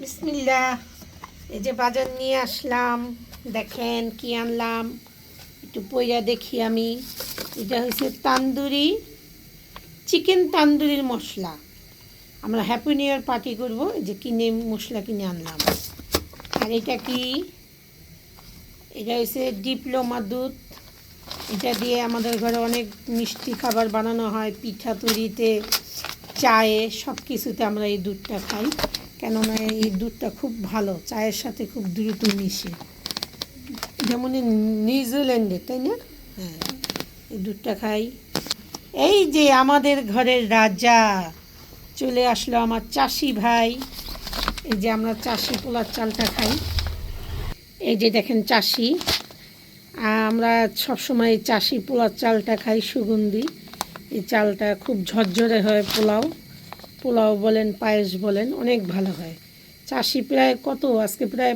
বিসমিল্লা এই যে বাজার নিয়ে আসলাম, দেখেন কি আনলাম। একটু পইরা দেখি আমি। এটা হচ্ছে তান্দুরি, চিকেন তান্দুরির মশলা। আমরা হ্যাপি নিউ ইয়ার পার্টি করব, এই যে কিনে মশলা কিনে আনলাম। আর এটা কি? এটা হচ্ছে ডিপ্লোমা দুধ। এটা দিয়ে আমাদের ঘরে অনেক মিষ্টি খাবার বানানো হয়, পিঠা তৈরিতে। চায়ে সব কিছুতে আমরা এই দুধটা খাই। কেননা এই দুধটা খুব ভালো, চায়ের সাথে খুব দ্রুত মিশে। যেমন নিউজিল্যান্ডে, তাই না? হ্যাঁ এই দুধটা খাই। এই যে আমাদের ঘরের রাজা, চলে আসলো আমার চাষি ভাই। এই যে আমরা চাষি পোলার চালটা খাই। এই যে দেখেন চাষি। আমরা সবসময় চাষি পোলার চালটা খাই সুগন্ধি। এই চালটা খুব ঝরঝরে হয়, পোলাও। পোলাও বলেন, পায়েস বলেন, অনেক ভালো হয়। চাষি প্রায় কত? আজকে প্রায়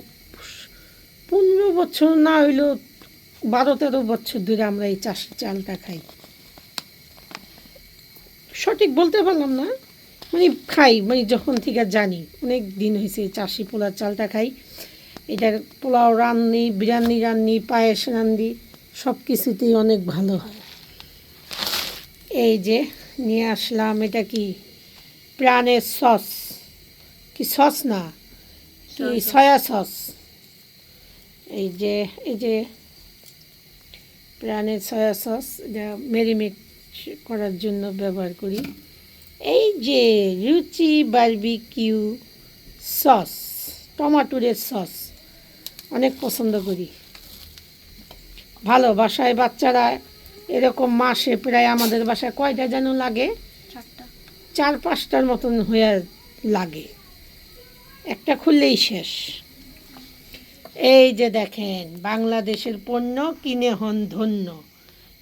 পনেরো বছর, না হইলেও বারো তেরো বছর ধরে আমরা এই চাষি চালটা খাই। সঠিক বলতে পারলাম না। মানে খাই মানে যখন থেকে জানি, অনেক দিন হয়েছে চাষি পোলার চালটা খাই। এটার পোলাও রান্নি বিরিয়ানি রান্নি পায়েস রান্নি সব কিছুতেই অনেক ভালো হয়। এই যে নিয়ে আসলাম এটা কি প্রাণের সস? কি সস না? কি সয়া সস। এই যে এই যে প্রাণের সয়া সস এটা মেরিমেট করার জন্য ব্যবহার করি। এই যে রুচি বারবিকিউ সস টমাটোরের সস অনেক পছন্দ করি। ভালো বাসায় বাচ্চারা এরকম মাসে প্রায় আমাদের বাসায় কয়টা যেন লাগে? চার পাঁচটার মতন হয়ে লাগে। একটা খুললেই শেষ। এই যে দেখেন বাংলাদেশের পণ্য কিনে হন ধন্য।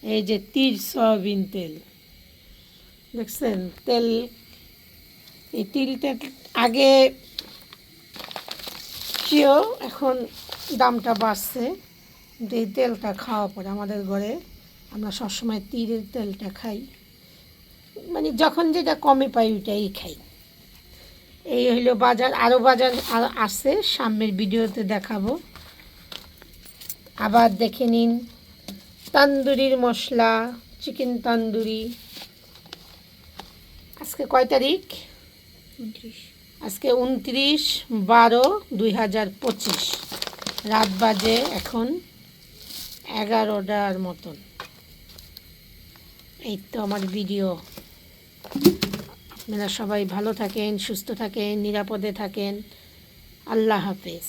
এই যে তীর সয়াবিন তেল। দেখছেন? তেল এই তিলটা আগে চেয়েও এখন দামটা বাড়ছে। এই তেলটা খাওয়া পরে আমাদের ঘরে। আমরা সবসময় তীরের তেলটা খাই। মানে যখন যেটা কমে পাই ওইটাই খাই। এই হইল বাজার আরও বাজার আছে সামনের ভিডিওতে দেখাবো। আবার দেখে নিন তান্দুরির মশলা চিকেন তান্দুরি। আজকে কয় তারিখ? আজকে উনত্রিশ বারো দুই হাজার পঁচিশ। রাত বাজে এখন এগারোটার মতন। এই তো আমার ভিডিও। আপনারা সবাই ভালো থাকেন সুস্থ থাকেন নিরাপদে থাকেন। আল্লাহ হাফেজ।